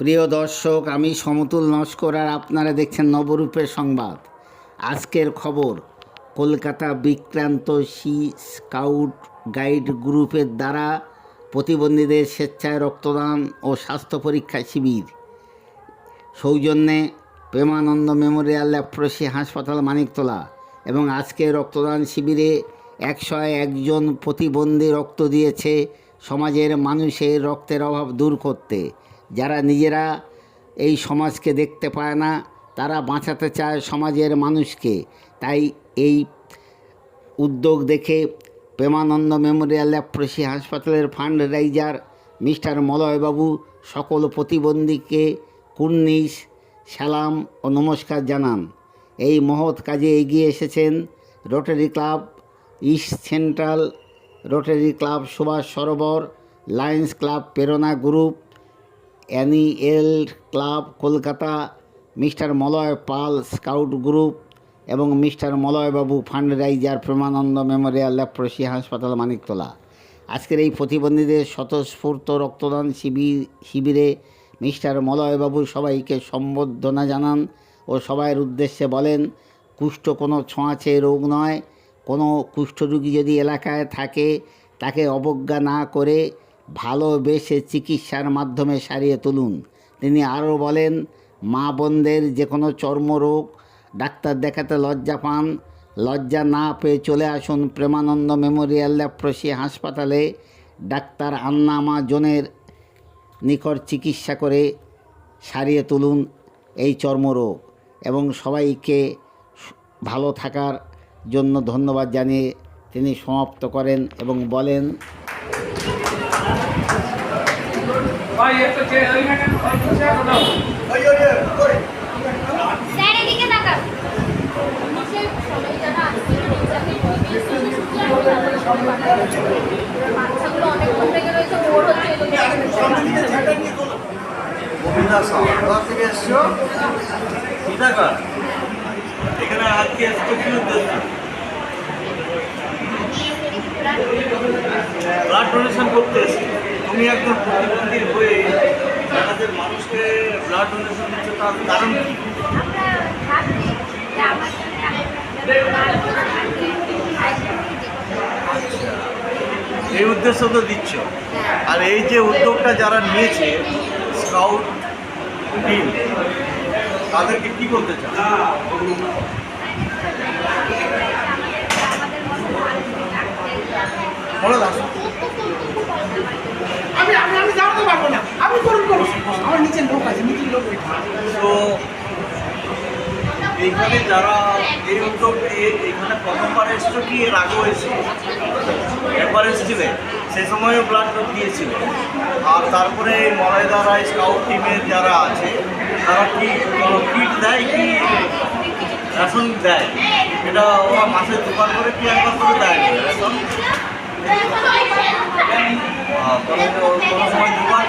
প্রিয় দর্শক, আমি সমতুল নস্কর আর আপনারা দেখছেন নবরূপের সংবাদ। আজকের খবর, Kolkata Vikrant sea scout guide গ্রুপের দ্বারা প্রতিবন্ধীদের স্বেচ্ছায় রক্তদান ও স্বাস্থ্য পরীক্ষা শিবির। সৌজন্যে প্রেমানন্দ মেমোরিয়াল ল্যাপ্রসি হাসপাতাল মানিকতলা এবং আজকে রক্তদান শিবিরে একশো একজন প্রতিবন্ধী রক্ত দিয়েছে সমাজের মানুষের রক্তের অভাব দূর করতে। যারা নিজেরা এই সমাজকে দেখতে পায় না, তারা বাঁচাতে চায় সমাজের মানুষকে। তাই এই উদ্যোগ দেখে প্রেমানন্দ মেমোরিয়াল ল্যাপ্রসি হাসপাতালের ফান্ড রাইজার মিস্টার মলয়বাবু সকল প্রতিবন্ধীকে কুর্নিশ, সালাম ও নমস্কার জানান। এই মহৎ কাজে এগিয়ে এসেছেন Rotary club, east central Rotary club Subhash Sarobar, Lions club, Prerana group অ্যানিএল club Kolkata, mister Malay Pal scout group এবং mister মলয়বাবু fund raiser Premananda memorial leprosy হাসপাতাল মানিকতলা। আজকের এই প্রতিবন্ধীদের স্বতঃস্ফূর্ত রক্তদান শিবির শিবিরে মিস্টার মলয়বাবু সবাইকে সম্বর্ধনা জানান ও সবাইয়ের উদ্দেশ্যে বলেন, কুষ্ঠ কোনো ছোঁয়াচে রোগ নয়, কোনো কুষ্ঠরোগী যদি এলাকায় থাকে, তাকে অবজ্ঞা না করে ভালোবেসে চিকিৎসার মাধ্যমে সারিয়ে তুলুন। তিনি আরও বলেন, মা বোনদের যে কোনো চর্মরোগ, ডাক্তার দেখাতে লজ্জা পান, লজ্জা না পেয়ে চলে আসুন প্রেমানন্দ মেমোরিয়াল ল্যাপ্রসি হাসপাতালে। ডাক্তার আন্নামা জনের নিকট চিকিৎসা করে সারিয়ে তুলুন এই চর্মরোগ এবং সবাইকে ভালো থাকার জন্য ধন্যবাদ জানিয়ে তিনি সমাপ্ত করেন এবং বলেন ভাই একটু দাও। বাচ্চাগুলো থেকে রয়েছে ওর হচ্ছে গোবিন্দা থেকে এসছো? সীতাকার এখানে আজকে এসছো কি উদ্দেশ্য? ব্লাড ডোনেশন করতে এসছো। তুমি একজন প্রতিবন্ধী হয়ে আমাদের মানুষকে ব্লাড ডোনেশন দিচ্ছ তার কারণ কি? এই উদ্দেশ্য তো দিচ্ছ। আর এই যে উদ্যোগটা যারা নিয়েছে, স্কাউট, টিম, তাদেরকে কি করতে চাও? বলো দাস আমি আমি আমি জানতে পারব না আমি করুন করুন আমার নিচে লোক আছে নিচের লোক ওইটা তো এইখানে যারা এই উদ্যোগ এখানে প্রথমবার এসছো কি এর আগেও এসছো? একবার এসেছিলে? সেই সময়ও ব্লাড ডোপ দিয়েছিল। আর তারপরে এই মলয়দা রায় স্কাউট টিমের যারা আছে তারা কি কিট দেয় কি? রেশন দেয়? এটা ওরা মাসে দোকান করে কি একবার করে দেয়? রেশন আহ, কোনো কোনো সময় দুবার?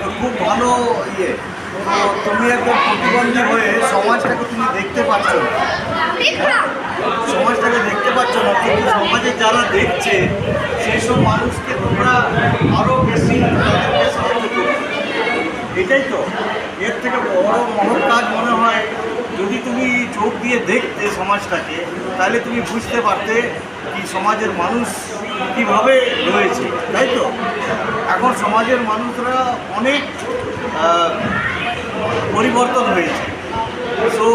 তো খুব ভালো ইয়ে। তো তুমি একজন প্রতিবন্ধী হয়ে সমাজটাকে তুমি দেখতে পাচ্ছ। সমাজটাকে দেখতে পাচ্ছ না, কিন্তু সমাজে যারা দেখছে, সেই সব মানুষকে তোমরা আরও বেশি এটাই তো। এর থেকে বড় মহৎ কাজ মনে হয়, যদি তুমি চোখ দিয়ে দেখতে সমাজটাকে, তাহলে তুমি বুঝতে পারতে কি সমাজের মানুষ কীভাবে রয়েছে, তাই তো? এখন সমাজের মানুষরা অনেক পরিবর্তন হয়েছে। সো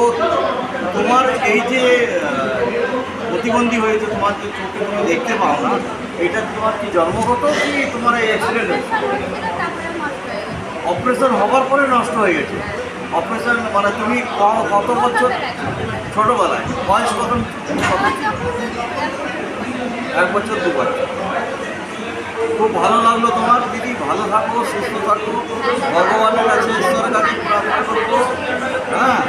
তোমার এই যে প্রতিবন্ধী হয়েছে, তোমার যে চোখে তুমি দেখতে পাও না, এটা তোমার কি জন্মগত কি তোমার এই অ্যাক্সিডেন্ট হয়েছে? অপারেশন হবার পরে নষ্ট হয়ে গেছে। অপারেশন মানে তুমি কত বছর? ছোটোবেলায়। বয়স কত? এক বছর দু বছর। খুব ভালো লাগল তোমার, দিদি। থাকো সুস্থ থাকো ভগবানের কাছে ঈশ্বরের কাছে প্রার্থনা করব। হ্যাঁ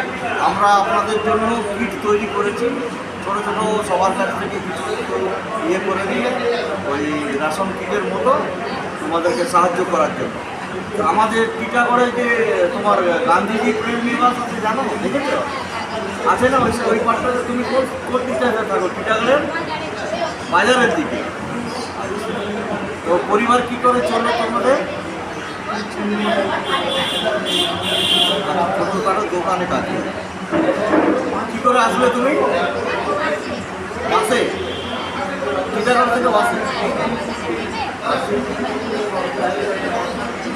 আমরা আপনাদের জন্য কিট তৈরি করেছি। ছোটো ছোটো সবার কাছ থেকে কিছু ইয়ে করে দিয়ে ওই রেশন কিটের মতো তোমাদেরকে সাহায্য করার জন্য। আমাদের টিটাগড়ে যে তোমার গান্ধীজি প্রেম নিবাস আছে, জানো? দেখেছ? আছে না? ওই ওই তুমি কোন কোন দিকটা থাকো? টিটাগড়ের বাজারের দিকে। তো পরিবার কি করে চলে তোমাদের? ছোটোখাটো দোকানে কাজ করো। কি করে আসলে তুমি? বাসে? টিটাগড় থেকে বাসে?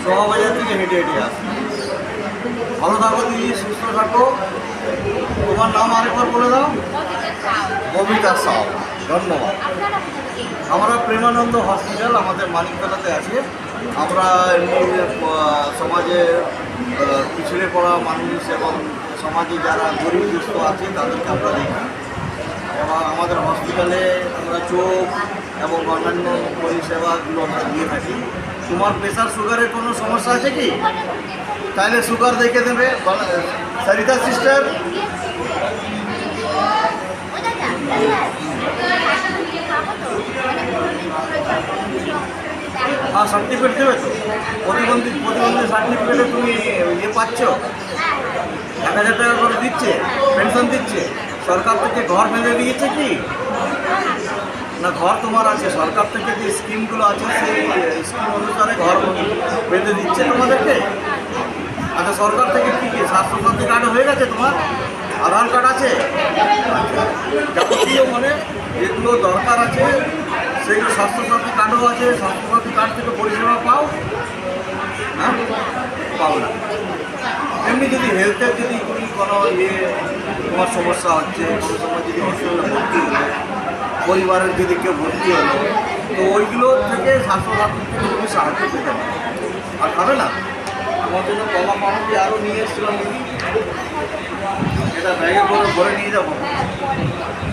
শোভাবাজার থেকে হেঁটে হেঁটে আসে। ভালো থাকো দিদি সুস্থ থাকো। তোমার নাম আরেকবার বলে দাও। ববিতা সাউ। ধন্যবাদ। আমরা প্রেমানন্দ হসপিটাল আমাদের মানিকতলাতে আছে। আমরা এমনি সমাজে পিছড়ে পড়া মানুষ এবং সমাজে যারা গরিব দুস্থ আছে, তাদেরকে আমরা দেখি। এবং আমাদের হসপিটালে আমরা চোখ এবং অন্যান্য পরিষেবাগুলো আমরা দিয়ে থাকি। তোমার প্রেশার সুগারের কোনো সমস্যা আছে কি? তাহলে সুগার দেখে দেবে সরিতা সিস্টার হ্যাঁ সার্টিফিকেট দেবে তো। প্রতিবন্ধী প্রতিবন্ধী সার্টিফিকেটে তুমি ইয়ে পাচ্ছ। এক হাজার টাকা করে দিচ্ছে পেনশন দিচ্ছে। সরকার থেকে ঘর বেঁধে দিয়েছে কি? না, ঘর তোমার আছে। সরকার থেকে যে স্কিমগুলো আছে, সেই স্কিম অনুসারে ঘর বেঁধে দিচ্ছে তোমাদেরকে। আচ্ছা সরকার থেকে কি কি? স্বাস্থ্যসাথী কার্ড হয়ে গেছে তোমার? আধার কার্ড আছে? আচ্ছা যাবতীয় মানে যেগুলো দরকার আছে সেইগুলো স্বাস্থ্যসাথী কার্ডও আছে, স্বাস্থ্যসাথী কার্ড থেকে পরিষেবা পাও? হ্যাঁ? পাও না। এমনি যদি হেলথের যদি তুমি কোনো ইয়ে তোমার সমস্যা হচ্ছে, কোনো সময় যদি হসপিটালে ভর্তি হলো, পরিবারের যদি কেউ ভর্তি হলো, তো ওইগুলো থেকে স্বাস্থ্যসাথী থেকে তুমি সাহায্য পেতে আর খাবে না? তোমার জন্য কমা পাউরুটি আরও নিয়ে এসেছিলাম এটা ব্যাগে করে ভরে নিয়ে যাব।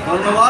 ধন্যবাদ।